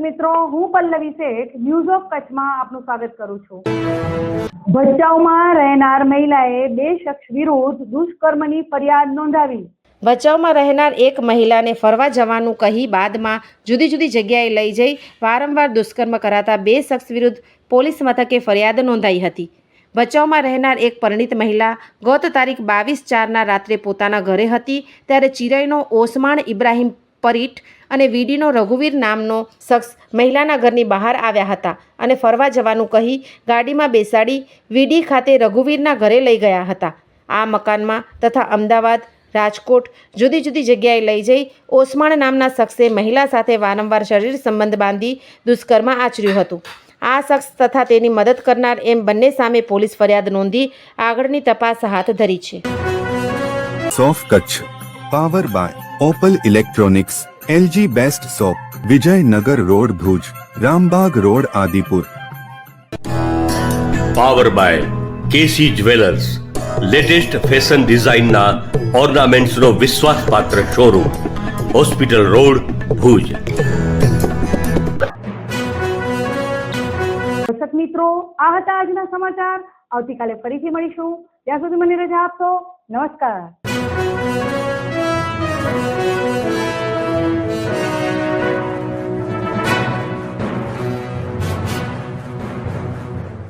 મિત્રો, હું પલ્લવી શેઠ news of કચ્છમાં આપનું સ્વાગત કરું છું. ભચાઉમાં રહેનાર મહિલાએ બે શખ્સ વિરુદ્ધ દુષ્કર્મની ફરિયાદ નોંધાવી. ભચાઉમાં રહેનાર એક મહિલાને ફરવા જવાનું કહી બાદમાં જુદી જુદી જગ્યાએ લઈ જઈ વારંવાર દુષ્કર્મ કરાતા બે શખ્સ વિરુદ્ધ પોલીસ મથકે ફરિયાદ નોંધાઈ હતી. ભચાઉમાં રહેનાર એક પરિણીત મહિલા ગત તારીખ બાવીસ ચારના રાત્રે પોતાના ઘરે હતી, ત્યારે ચિરાઈનો ઓસમાણ ઇબ્રાહીમ પરીટ અને વીડીનો રઘુવીર નામનો શખ્સ મહિલાના ઘરની બહાર આવ્યા હતા અને ફરવા જવાનું કહી ગાડીમાં બેસાડી વીડી ખાતે રઘુવીરના ઘરે લઈ ગયા હતા. આ મકાનમાં તથા અમદાવાદ, રાજકોટ જુદી જુદી જગ્યાએ લઈ જઈ ઓસમાણ નામના શખ્સે મહિલા સાથે વારંવાર શરીર સંબંધ બાંધી દુષ્કર્મ આચર્યું હતું. આ શખ્સ તથા તેની મદદ કરનાર એમ બંને સામે પોલીસ ફરિયાદ નોંધી આગળની તપાસ હાથ ધરી છે. સોફ Kutch, power by Opal electronics LG best shop Vijaynagar road Bhuj Rambag road Adipur. Power by KC jewellers latest fashion ડિઝાઇનના ઓર્નામેન્ટ્સનો વિશ્વાસપાત્ર શોરૂમ હોસ્પિટલ રોડ ભુજ. દર્શક મિત્રો આ હતા આજના સમાચાર. આવતીકાલે ફરીથી મળીશું. ત્યાં સુધી મને રજા આપશો નમસ્કાર. Música